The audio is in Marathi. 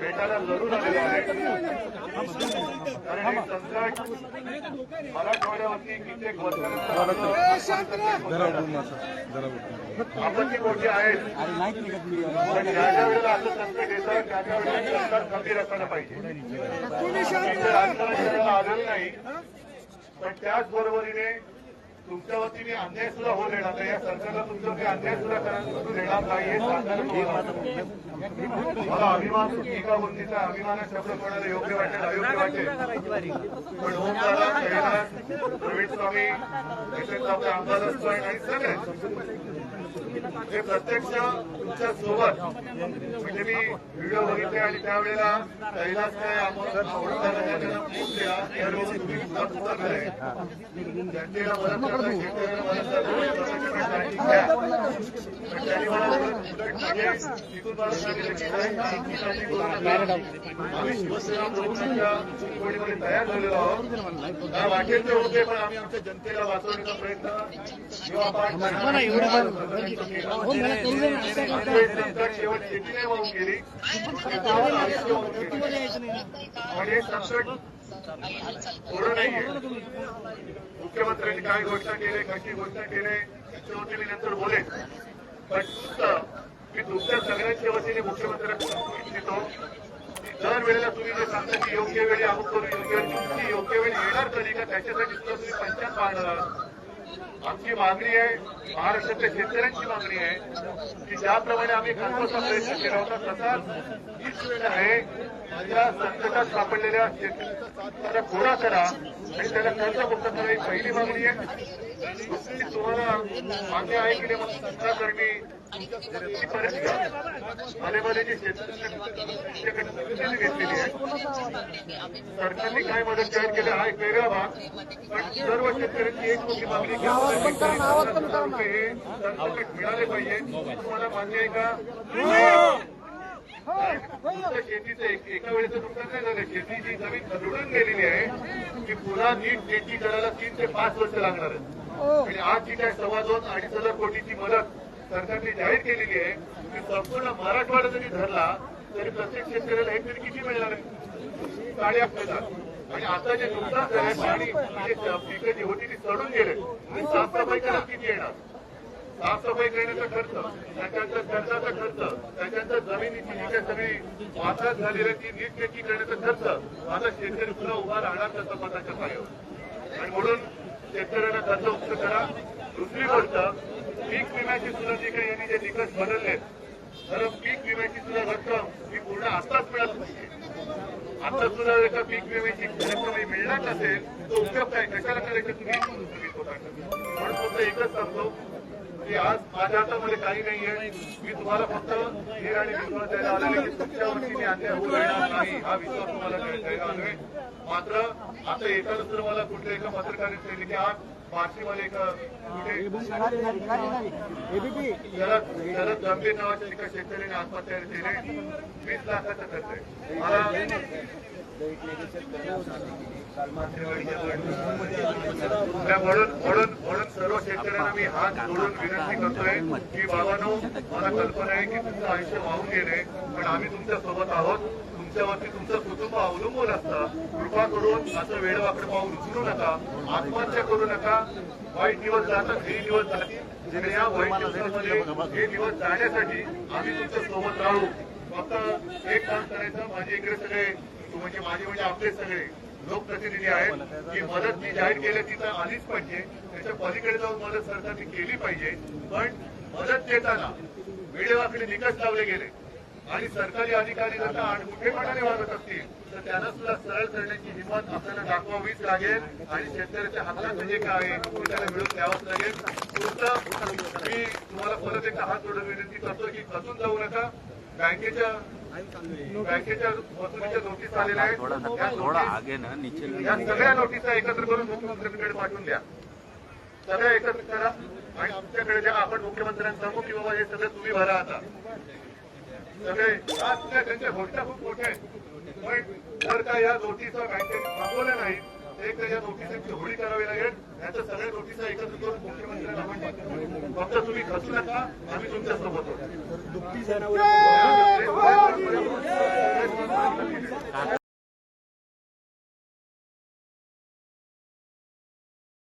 भेटायला जरूर आलेलो आहे. कारण हे संकट मराठवाड्यावरती कित्येक वर्षानंतर आपत्ती गोष्टी आहेत पण ज्या ज्या वेळेला असं संकट येतं त्या त्या वेळेला सरकार खंबीर असायला पाहिजे. आंदोलन करायला आलेलं नाही पण त्याचबरोबरीने बरोबरीने तुमच्या वतीने अन्याय सुद्धा होऊ देणार नाही. या सरकारला तुमच्यावरती अन्याय सुद्धा करू देणार नाही. हे मला अभिमान एका गोष्टीचा अभिमान शब्द कोणाला योग्य वाटेल अयोग्य वाटेल. पण ओमदादा कैलास प्रवीण स्वामी तसेच आपले आमदार आणि सगळे. हे प्रत्यक्ष तुमच्यासोबत म्हणजे मी व्हिडिओ बघितले आणि त्यावेळेला कैलास काय आम्हाला आवडता त्यांना खूप द्या यावर तुम्ही त्यांनी मला आम्ही शिवसेना प्रमुखांच्या तयार झालेलो आहोत काय वाटेल ते होते पण आम्ही आमच्या जनतेला वाचवण्याचा प्रयत्न किंवा पाठ वाहून गेली आणि संकट थोडं नाही मुख्यमंत्र्यांनी काय घोषणा केली कशी घोषणा केली त्याच्यावरती नंतर बोले पण मी तुमच्या सगळ्यांच्या वतीने मुख्यमंत्र्यांना इच्छितो दर वेळेला तुम्ही जे सांगता की योग्य वेळी अमुक करू योग्य वेळी योग्य वेळी येणार कधी का त्याच्यासाठी सुद्धा तुम्ही पंचायत पाहणार आहात आमची मागणी आहे महाराष्ट्रातल्या शेतकऱ्यांची मागणी आहे की ज्याप्रमाणे आम्ही कालपासून प्रयत्न केला होता तसाच हीच वेळ आहे. या संकटात सापडलेल्या शेतकऱ्याला घोडा करा आणि त्याला कर्जमुक्त करा ही पहिली मागणी आहे. दुसरी तुम्हाला मान्य आहे की नाही करणी सरकारने मध्ये जी शेतकरी घेतलेली आहे सरकारने काय मदत जाहीर केली हा एक वेगळा भाग. पण सर्व शेतकऱ्यांची एक मोठी मागणी घ्या हे मिळाले पाहिजे. तुम्हाला मान्य आहे का? शेतीचं एक- वेळेचं नुकसान नाही झालं. शेतीची जमीन खदडून गेलेली आहे की पुन्हा नीट शेती करायला तीन ते पाच वर्ष लागणार आहे आणि आज जी काय सव्वा दोन अडीच हजार कोटीची मदत सरकारने जाहीर केलेली आहे की संपूर्ण मराठवाडा जरी धरला तरी प्रत्येक शेतकऱ्याला हेक्टरी किती मिळणार आहे? साडेआठ हजार आणि आता जे नुकसान झालंय पाणी पिकं जी होती ती सडून गेले. आणि साफसफाई करायला किती येणार? साफसफाई करण्याचा खर्च त्याच्यानंतर खर्चाचा खर्च त्याच्यानंतर जमिनीची जी काही सगळी वापरात झालेली आहे ती नीटनेटकी करण्याचा खर्च आता शेतकरी पुन्हा उभा राहणार त्या स्वतःच्या पायावर. आणि म्हणून शेतकऱ्यांना कर्ज मुक्त करा. दुसरी गोष्ट पीक विम्याची सुद्धा जी काही यांनी जे निकष बदलले खरं पीक विम्याची सुद्धा रक्कम ही पूर्ण आताच मिळाली नाही आता सुद्धा जर का पीक विम्याची रक्कम मिळणार नसेल तो उपयोग काय कशाला करायचं तुम्ही म्हणून फक्त एकच सांगतो की आज माझ्या हातामध्ये काही नाही आहे. मी तुम्हाला फक्त धीर आणि विश्वास द्यायला आलेले की तुमच्या वतीने अन्याय होऊ देणार नाही हा विश्वास तुम्हाला द्यायला आलोय मात्र आता एकाच तर मला कुठल्या एका पत्रकाराने सांगितले की आज कुठे शरद गंभीर नावाच्या एका शेतकऱ्याने आत्महत्या केली. वीस लाखाचा खर्च आहे. म्हणून सर्व शेतकऱ्यांना मी हात जोडून विनंती करतोय की बाबांनो मला कल्पना आहे की तुमचं आयुष्य वाहून गेले पण आम्ही तुमच्यासोबत आहोत. तुमच्यावरती तुमचं कुटुंब अवलंबून असतं. कृपा करून असं वेळवाकडे पाहून उचलू नका. आत्महत्या करू नका. वाईट दिवस जातात हे दिवस जातील. या वाईट दिवसामध्ये हे दिवस जाण्यासाठी आम्ही तुमच्यासोबत राहू. फक्त एक काम करायचं माझे इकडे सगळे म्हणजे माझे म्हणजे आपले सगळे लोकप्रतिनिधी आहेत. की मदत मी जाहीर केली तिथं आलीच पाहिजे. त्याच्या पलीकडे जाऊन मदत सरकारने केली पाहिजे. पण मदत देताना वेळेवाकडे निकष लावले गेले. आणि सरकारी अधिकारी जर का आडमुठेपणाने वागत असतील तर त्यांना सुद्धा सरळ करण्याची हिंमत आपल्याला दाखवावीच लागेल आणि शेतकऱ्याच्या हक्काचं जे काय आहे ते त्याला मिळवून द्यावंच लागेल. तुमचं मी तुम्हाला परत एकदा हात जोडून विनंती करतो की खचून जाऊ नका. बँकेच्या बँकेच्या वसुलीच्या नोटीस आलेल्या आहेत. या सगळ्या नोटिसा एकत्र करून मुख्यमंत्र्यांकडे पाठवून द्या. सगळ्या एकत्र करा आणि तुमच्याकडे ज्या आपण मुख्यमंत्र्यांना सांगू की बाबा हे सगळं तुम्ही भरा आता. सगळे त्यांच्या घोषणा खूप मोठ्या आहेत. पण जर का या नोटिसा बँकेने थांबवल्या नाही तर एक तर या नोटिसांची होळी करावी लागेल. याच्या सगळ्या नोटिसा एकत्र करून मुख्यमंत्र्यांना. फक्त तुम्ही खचू नका आम्ही तुमच्यासोबत आहोत